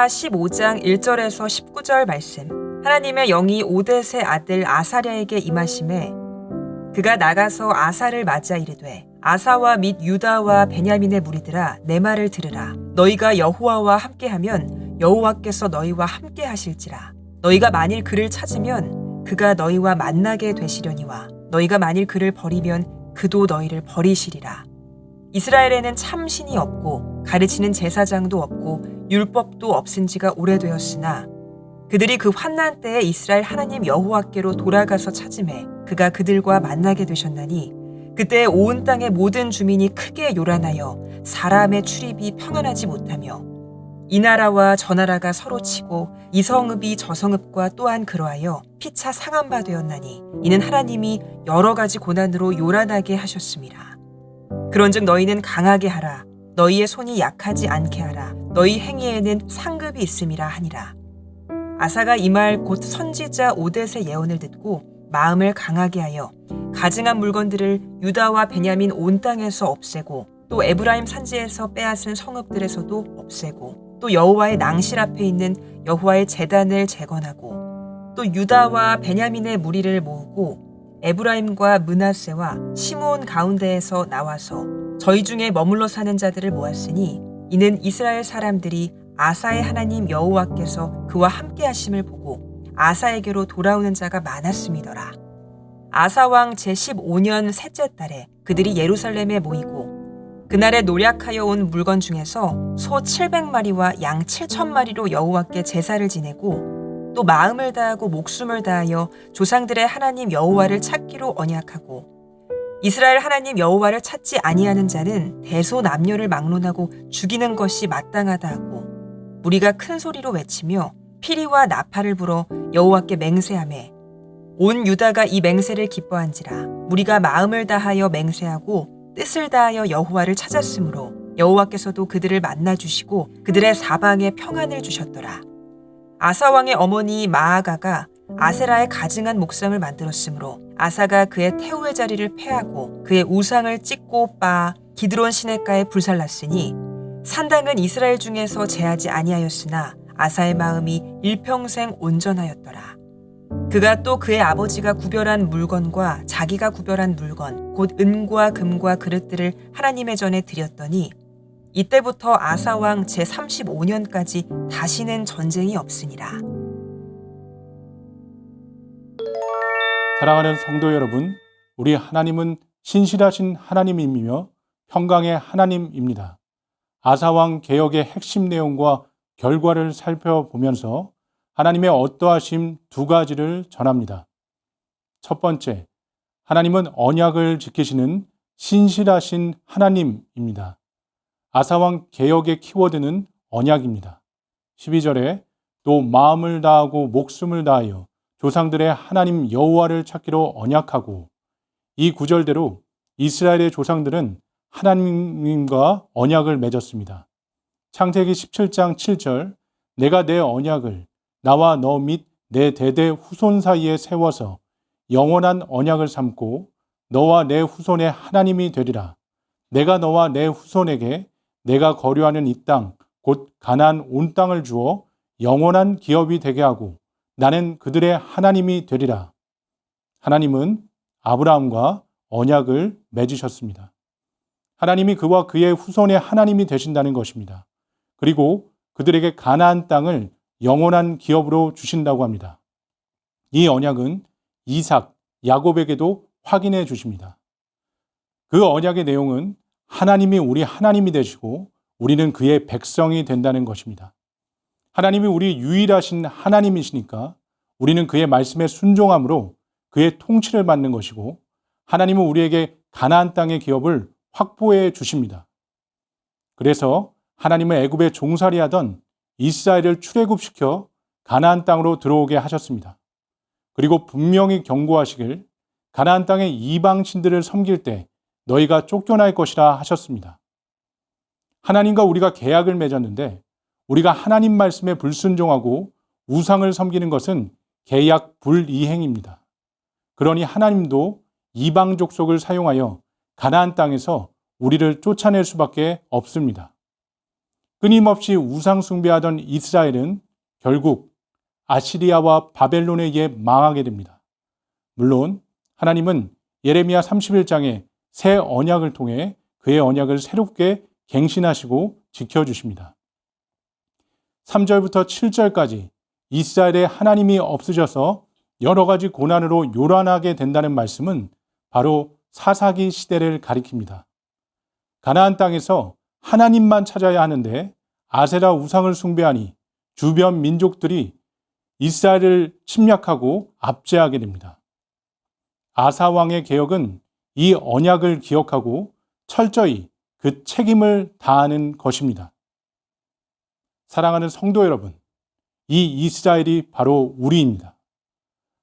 역대하 15장 1절에서 19절 말씀. 하나님의 영이 오데세 아들 아사랴에게 임하심에 그가 나가서 아사를 맞아 이르되 아사와 및 유다와 베냐민의 무리들아 내 말을 들으라. 너희가 여호와와 함께하면 여호와께서 너희와 함께 하실지라. 너희가 만일 그를 찾으면 그가 너희와 만나게 되시려니와 너희가 만일 그를 버리면 그도 너희를 버리시리라. 이스라엘에는 참 신이 없고 가르치는 제사장도 없고 율법도 없은 지가 오래되었으나 그들이 그 환난 때에 이스라엘 하나님 여호와께로 돌아가서 찾음에 그가 그들과 만나게 되셨나니 그때 온 땅의 모든 주민이 크게 요란하여 사람의 출입이 평안하지 못하며 이 나라와 저 나라가 서로 치고 이 성읍이 저 성읍과 또한 그러하여 피차 상한 바 되었나니 이는 하나님이 여러 가지 고난으로 요란하게 하셨습니다. 그런즉 너희는 강하게 하라 너희의 손이 약하지 않게 하라 너희 행위에는 상급이 있음이라 하니라. 아사가 이 말 곧 선지자 오댓의 예언을 듣고 마음을 강하게 하여 가증한 물건들을 유다와 베냐민 온 땅에서 없애고 또 에브라임 산지에서 빼앗은 성읍들에서도 없애고 또 여호와의 낭실 앞에 있는 여호와의 제단을 재건하고 또 유다와 베냐민의 무리를 모으고 에브라임과 문하세와 시므온 가운데에서 나와서 저희 중에 머물러 사는 자들을 모았으니 이는 이스라엘 사람들이 아사의 하나님 여호와께서 그와 함께 하심을 보고 아사에게로 돌아오는 자가 많았음이더라. 아사 왕 제15년 셋째 달에 그들이 예루살렘에 모이고 그날에 노략하여 온 물건 중에서 소 700마리와 양 7천마리로 여호와께 제사를 지내고 또 마음을 다하고 목숨을 다하여 조상들의 하나님 여호와를 찾기로 언약하고 이스라엘 하나님 여호와를 찾지 아니하는 자는 대소 남녀를 막론하고 죽이는 것이 마땅하다 하고 무리가 큰 소리로 외치며 피리와 나팔을 불어 여호와께 맹세하매 온 유다가 이 맹세를 기뻐한지라 무리가 마음을 다하여 맹세하고 뜻을 다하여 여호와를 찾았으므로 여호와께서도 그들을 만나 주시고 그들의 사방에 평안을 주셨더라. 아사 왕의 어머니 마아가가 아세라의 가증한 목상을 만들었으므로 아사가 그의 태우의 자리를 패하고 그의 우상을 찢고 빻아 기드론 시냇가에 불살랐으니 산당은 이스라엘 중에서 제하지 아니하였으나 아사의 마음이 일평생 온전하였더라. 그가 또 그의 아버지가 구별한 물건과 자기가 구별한 물건, 곧 은과 금과 그릇들을 하나님의 전에 드렸더니 이때부터 아사 왕 제35년까지 다시는 전쟁이 없으니라. 사랑하는 성도 여러분, 우리 하나님은 신실하신 하나님이며 평강의 하나님입니다. 아사왕 개혁의 핵심 내용과 결과를 살펴보면서 하나님의 어떠하심 두 가지를 전합니다. 첫 번째, 하나님은 언약을 지키시는 신실하신 하나님입니다. 아사왕 개혁의 키워드는 언약입니다. 12절에 또 마음을 다하고 목숨을 다하여 조상들의 하나님 여호와를 찾기로 언약하고 이 구절대로 이스라엘의 조상들은 하나님과 언약을 맺었습니다. 창세기 17장 7절 내가 내 언약을 나와 너 및 내 대대 후손 사이에 세워서 영원한 언약을 삼고 너와 내 후손의 하나님이 되리라. 내가 너와 내 후손에게 내가 거류하는 이 땅, 곧 가나안 온 땅을 주어 영원한 기업이 되게 하고 나는 그들의 하나님이 되리라. 하나님은 아브라함과 언약을 맺으셨습니다. 하나님이 그와 그의 후손의 하나님이 되신다는 것입니다. 그리고 그들에게 가나안 땅을 영원한 기업으로 주신다고 합니다. 이 언약은 이삭, 야곱에게도 확인해 주십니다. 그 언약의 내용은 하나님이 우리 하나님이 되시고 우리는 그의 백성이 된다는 것입니다. 하나님이 우리 유일하신 하나님이시니까 우리는 그의 말씀에 순종함으로 그의 통치를 받는 것이고 하나님은 우리에게 가나안 땅의 기업을 확보해 주십니다. 그래서 하나님은 애굽에 종살이하던 이스라엘을 출애굽시켜 가나안 땅으로 들어오게 하셨습니다. 그리고 분명히 경고하시길 가나안 땅의 이방 신들을 섬길 때 너희가 쫓겨날 것이라 하셨습니다. 하나님과 우리가 계약을 맺었는데 우리가 하나님 말씀에 불순종하고 우상을 섬기는 것은 계약 불이행입니다. 그러니 하나님도 이방 족속을 사용하여 가나안 땅에서 우리를 쫓아낼 수밖에 없습니다. 끊임없이 우상 숭배하던 이스라엘은 결국 아시리아와 바벨론에 의해 망하게 됩니다. 물론 하나님은 예레미야 31장에 새 언약을 통해 그의 언약을 새롭게 갱신하시고 지켜주십니다. 3절부터 7절까지 이스라엘의 하나님이 없으셔서 여러 가지 고난으로 요란하게 된다는 말씀은 바로 사사기 시대를 가리킵니다. 가나안 땅에서 하나님만 찾아야 하는데 아세라 우상을 숭배하니 주변 민족들이 이스라엘을 침략하고 압제하게 됩니다. 아사 왕의 개혁은 이 언약을 기억하고 철저히 그 책임을 다하는 것입니다. 사랑하는 성도 여러분, 이 이스라엘이 바로 우리입니다.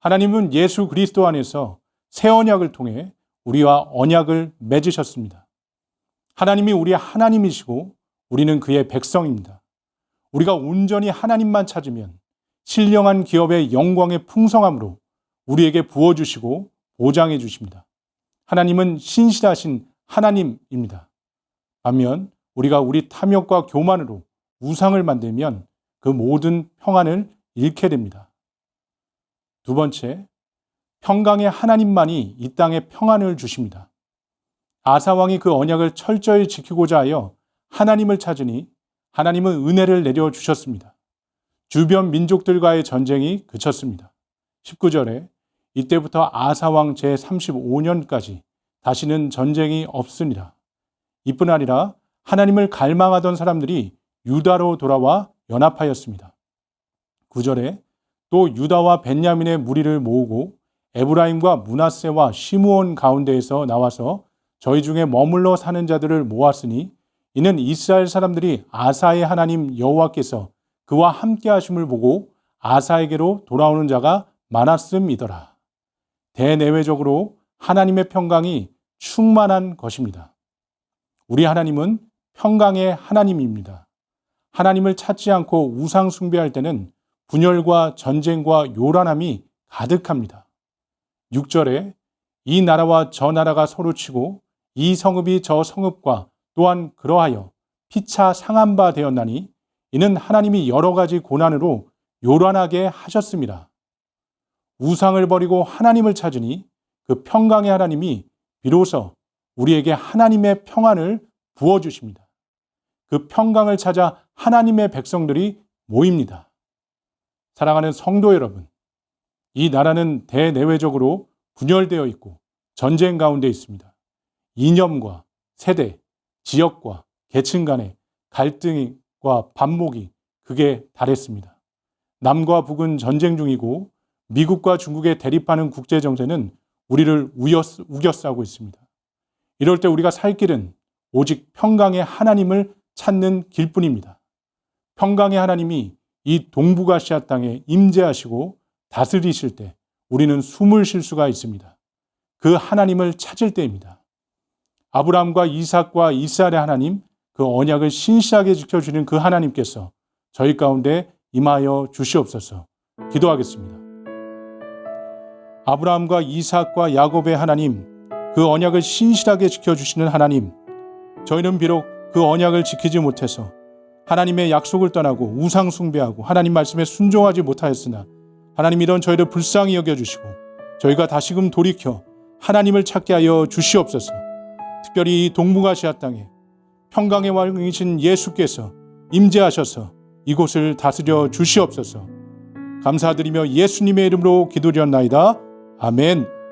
하나님은 예수 그리스도 안에서 새 언약을 통해 우리와 언약을 맺으셨습니다. 하나님이 우리의 하나님이시고 우리는 그의 백성입니다. 우리가 온전히 하나님만 찾으면 신령한 기업의 영광의 풍성함으로 우리에게 부어주시고 보장해 주십니다. 하나님은 신실하신 하나님입니다. 반면 우리가 우리 탐욕과 교만으로 우상을 만들면 그 모든 평안을 잃게 됩니다. 두 번째, 평강의 하나님만이 이 땅에 평안을 주십니다. 아사왕이 그 언약을 철저히 지키고자 하여 하나님을 찾으니 하나님은 은혜를 내려 주셨습니다. 주변 민족들과의 전쟁이 그쳤습니다. 19절에 이때부터 아사왕 제35년까지 다시는 전쟁이 없으니라. 이뿐 아니라 하나님을 갈망하던 사람들이 유다로 돌아와 연합하였습니다. 9절에 또 유다와 벤야민의 무리를 모으고 에브라임과 문하세와 시므온 가운데에서 나와서 저희 중에 머물러 사는 자들을 모았으니 이는 이스라엘 사람들이 아사의 하나님 여호와께서 그와 함께 하심을 보고 아사에게로 돌아오는 자가 많았음이더라. 대내외적으로 하나님의 평강이 충만한 것입니다. 우리 하나님은 평강의 하나님입니다. 하나님을 찾지 않고 우상 숭배할 때는 분열과 전쟁과 요란함이 가득합니다. 6절에 이 나라와 저 나라가 서로 치고 이 성읍이 저 성읍과 또한 그러하여 피차 상한 바 되었나니 이는 하나님이 여러 가지 고난으로 요란하게 하셨습니다. 우상을 버리고 하나님을 찾으니 그 평강의 하나님이 비로소 우리에게 하나님의 평안을 부어주십니다. 그 평강을 찾아 하나님의 백성들이 모입니다. 사랑하는 성도 여러분, 이 나라는 대내외적으로 분열되어 있고 전쟁 가운데 있습니다. 이념과 세대, 지역과 계층 간의 갈등과 반목이 극에 달했습니다. 남과 북은 전쟁 중이고 미국과 중국의 대립하는 국제 정세는 우리를 우겨싸고 있습니다. 이럴 때 우리가 살 길은 오직 평강의 하나님을 찾는 길뿐입니다. 평강의 하나님이 이 동북아시아 땅에 임재하시고 다스리실 때 우리는 숨을 쉴 수가 있습니다. 그 하나님을 찾을 때입니다. 아브라함과 이삭과 이스라엘의 하나님, 그 언약을 신실하게 지켜주는 그 하나님께서 저희 가운데 임하여 주시옵소서. 기도하겠습니다. 아브라함과 이삭과 야곱의 하나님, 그 언약을 신실하게 지켜주시는 하나님, 저희는 비록 그 언약을 지키지 못해서 하나님의 약속을 떠나고 우상 숭배하고 하나님 말씀에 순종하지 못하였으나 하나님 이런 저희를 불쌍히 여겨 주시고 저희가 다시금 돌이켜 하나님을 찾게 하여 주시옵소서. 특별히 이 동북아시아 땅에 평강의 왕이신 예수께서 임재하셔서 이곳을 다스려 주시옵소서. 감사드리며 예수님의 이름으로 기도드렸나이다. 아멘.